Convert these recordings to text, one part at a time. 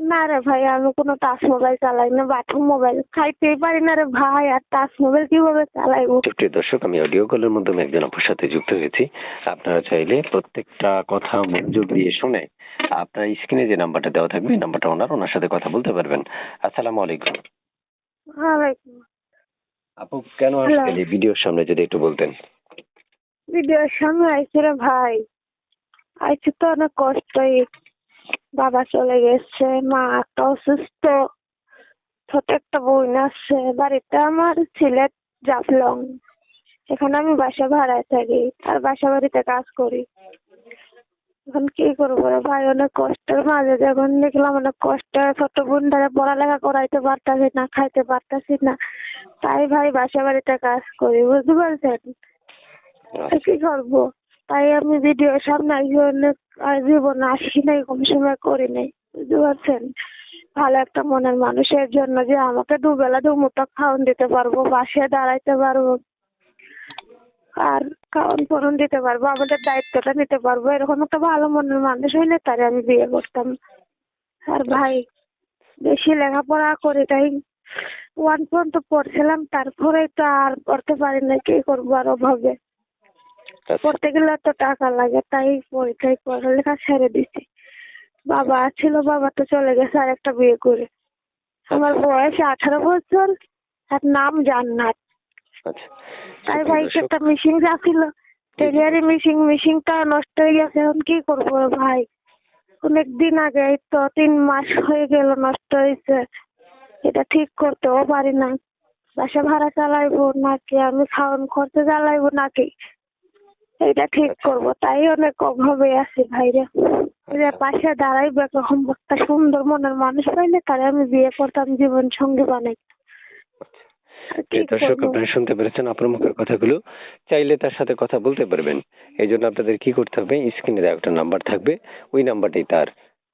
না রে ভাই আমি কোনো টাচ মোবাইল চালাই না বাটন মোবাইল খাইতেই পারি না রে ভাই আর টাচ মোবাইল কীভাবে চালাইবো প্রিয় দর্শক আমি অডিও কলের মাধ্যমে একজন আপুর সাথে যুক্ত হয়েছি। আপনারা চাইলে প্রত্যেকটা কথা মনোযোগ দিয়ে শুনে আপনার স্ক্রিনে যে নাম্বারটা দেওয়া থাকবে নাম্বারটা ওনার ওনার সাথে কথা বলতে পারবেন। আসসালামু আলাইকুম। ওয়ালাইকুম। আপু কেন এই ভিডিওর সামনে যদি একটু বলতেন। ভিডিওর সামনে আইছে রে ভাই। আইছে তো অনেক কষ্টই। বাবা চলে গেছে, মা একটা অসুস্থ। ছোট একটা বোন আছে, বাড়িতে আমার সিলেট জাফলং। এখানে আমি বাসা ভাড়ায় থাকি, আর বাসা বাড়িতে কাজ করি। এখন কি করব ভাই, অনেক কষ্টের মাঝে যখন দেখলাম অনেক কষ্টে, ছোট বোন ধরে পড়ালেখা করাইতে পারতাছি না, খাইতে পারতাছি না। তাই ভাই বাসা বাড়িতে কাজ করি, বুঝতে পারছেন? কি করব? তাই আমি ভিডিও সামনে আগে অনেক জীবনে আসি নাই, কোনো সময় করি নাই, বুঝতে পারছেন? ভালো একটা মনের মানুষের জন্য যে আমাকে দুবেলা দুমুঠো খাওয়ান দিতে পারব পাশে দাঁড়াইতে পারব, আর খাওয়ান পরন দিতে পারব, আমাদের দায়িত্বটা নিতে পারব, এরকম একটা ভালো মনের মানুষ হইলে তারে আমি বিয়ে করতাম। আর ভাই, বেশি লেখাপড়া করি তাই ওয়ান পর্যন্ত পড়ছিলাম তারপরে তো আর পড়তে পারি না কি করব আর অভাবে? পড়তে গেলে তো টাকা লাগে তাই পরীক্ষায় পড়ালেখা ছেড়ে দিছি। বাবা ছিল বাবা তো চলে গেছে আর একটা বিয়ে করে। আমার বয়স আঠারো বছর আর নাম জান্নাত। আচ্ছা। তাই প্রিয় ভাই দর্শক, একটা মিশিং যাচ্ছিল ডেলিভারি মিশিং মিশিংটা নষ্ট হয়ে গেছে এখন কি করব ভাই? অনেকদিন আগে এই তো তিন মাস হয়ে গেল নষ্ট হয়েছে। এটা ঠিক করতেও পারি না বাসা ভাড়া চালাইবো নাকি আমি খাওয়ান খরচা চালাইবো নাকি? এটা ঠিক করব তাই অনেক অভাবে আছি ভাইরে। যে পাশে দাঁড়াইবে এরকম একটা সুন্দর মনের মানুষ পাইলে তারে আমি বিয়ে করতাম জীবন সঙ্গী বানাই। প্রিয় দর্শক আপনারা শুনতে পেরেছেন আপনার মুখের কথাগুলো। চাইলে তার সাথে কথা বলতে পারবেন। এই জন্য আপনাদের কি করতে হবে? স্ক্রিনে একটা নাম্বার থাকবে। ওই নাম্বারটাই তার।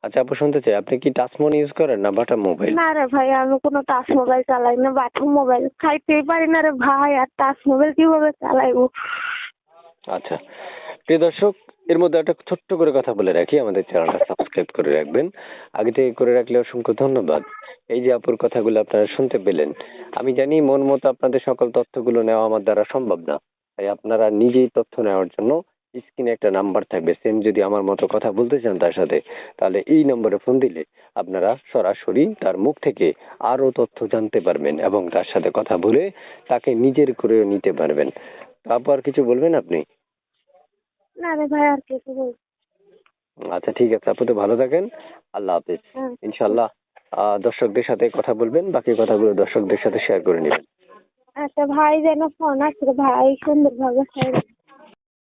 আচ্ছা আপু শুনতে চাই। আপনি কি টাচ ফোন ইউজ করেন না বাটা মোবাইল না রে ভাই আমি কোনো টাচ মোবাইল চালাই না বাটন মোবাইল খাইতেই পারি না রে ভাই আর টাচ মোবাইল কীভাবে চালাইবো? আচ্ছা। প্রিয় দর্শক, এর মধ্যে একটা ছোট্ট করে কথা বলে রাখি। আমাদের চ্যানেলটা সাবস্ক্রাইব করে রাখবেন। আগে থেকে করে রাখলে অসংখ্য ধন্যবাদ। এই যে আপুর কথাগুলো আপনারা শুনতে পেলেন, আমি জানি মন মতো আপনাদের সকল তথ্যগুলো নেওয়া আমার দ্বারা সম্ভব না। তাই আপনারা নিজেই তথ্য নেওয়ার জন্য স্ক্রিনে একটা নাম্বার থাকবে। সেম যদি আমার মতো কথা বলতে চান তার সাথে তাহলে এই নম্বরে ফোন দিলে আপনারা সরাসরি তার মুখ থেকে আরও তথ্য জানতে পারবেন এবং তার সাথে কথা বলে তাকে নিজের করে নিতে পারবেন। তারপর কিছু বলবেন আপনি? না রে ভাই আর কিছু আচ্ছা ঠিক আছে। আপনি তো ভালো থাকেন। আল্লাহ হাফিজ। হ্যাঁ। ইনশাল্লাহ দর্শকদের সাথে কথা বলবেন বাকি কথাগুলো দর্শকদের সাথে শেয়ার করে নেবেন। আচ্ছা ভাই যেন ফোন আসছে ভাই সুন্দরভাবে